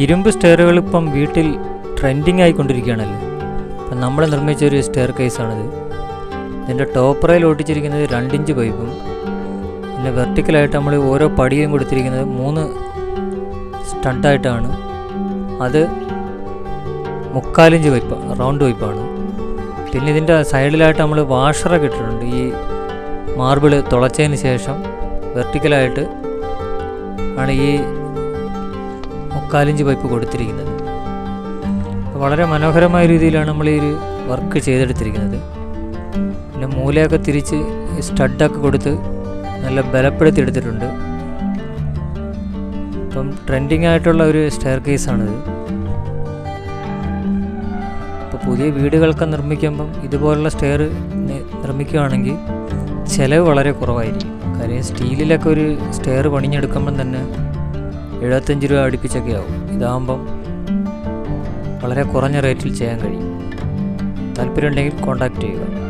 ഇരുമ്പ് സ്റ്റെയറുകൾ ഇപ്പം വീട്ടിൽ ട്രെൻഡിങ് ആയിക്കൊണ്ടിരിക്കുകയാണല്ലോ. അപ്പം നമ്മൾ നിർമ്മിച്ച ഒരു സ്റ്റെയർ കേസാണിത് ഇതിന്റെ ടോപ്പ് റെയിൽ ഒട്ടിച്ചിരിക്കുന്നത് രണ്ടിഞ്ച് പൈപ്പും പിന്നെ വെർട്ടിക്കലായിട്ട് നമ്മൾ ഓരോ പടിയും കൊടുത്തിരിക്കുന്നത് മൂന്ന് സ്റ്റണ്ടായിട്ടാണ് അത് മുക്കാലിഞ്ച് പൈപ്പ് റൗണ്ട് പൈപ്പാണ്. പിന്നെ ഇതിന്റെ സൈഡിലായിട്ട് നമ്മൾ വാഷറൊക്കെ ഇട്ടിട്ടുണ്ട്. ഈ മാർബിൾ തുളച്ചതിന് ശേഷം വെർട്ടിക്കലായിട്ട് ആണ് ഈ മുക്കാലിഞ്ച് പൈപ്പ് കൊടുത്തിരിക്കുന്നത്. വളരെ മനോഹരമായ രീതിയിലാണ് നമ്മൾ ഈ ഒരു വർക്ക് ചെയ്തെടുത്തിരിക്കുന്നത്. പിന്നെ മൂലയൊക്കെ തിരിച്ച് സ്റ്റഡൊക്കെ കൊടുത്ത് നല്ല ബലപ്പെടുത്തി എടുത്തിട്ടുണ്ട് ഇപ്പം ട്രെൻഡിങ് ആയിട്ടുള്ള ഒരു സ്റ്റെയർ കേസാണിത് ഇപ്പോൾ പുതിയ വീടുകളൊക്കെ നിർമ്മിക്കുമ്പം ഇതുപോലുള്ള സ്റ്റെയർ നിർമ്മിക്കുകയാണെങ്കിൽ ചിലവ് വളരെ കുറവായിരിക്കും. കാര്യം സ്റ്റീലിലൊക്കെ ഒരു സ്റ്റെയർ പണിഞ്ഞെടുക്കുമ്പം തന്നെ എഴുപത്തഞ്ച് രൂപ അടുപ്പിച്ചൊക്കെ ആവും ഇതാകുമ്പം വളരെ കുറഞ്ഞ റേറ്റിൽ ചെയ്യാൻ കഴിയും. താല്പര്യമുണ്ടെങ്കിൽ കോൺടാക്റ്റ് ചെയ്യുക.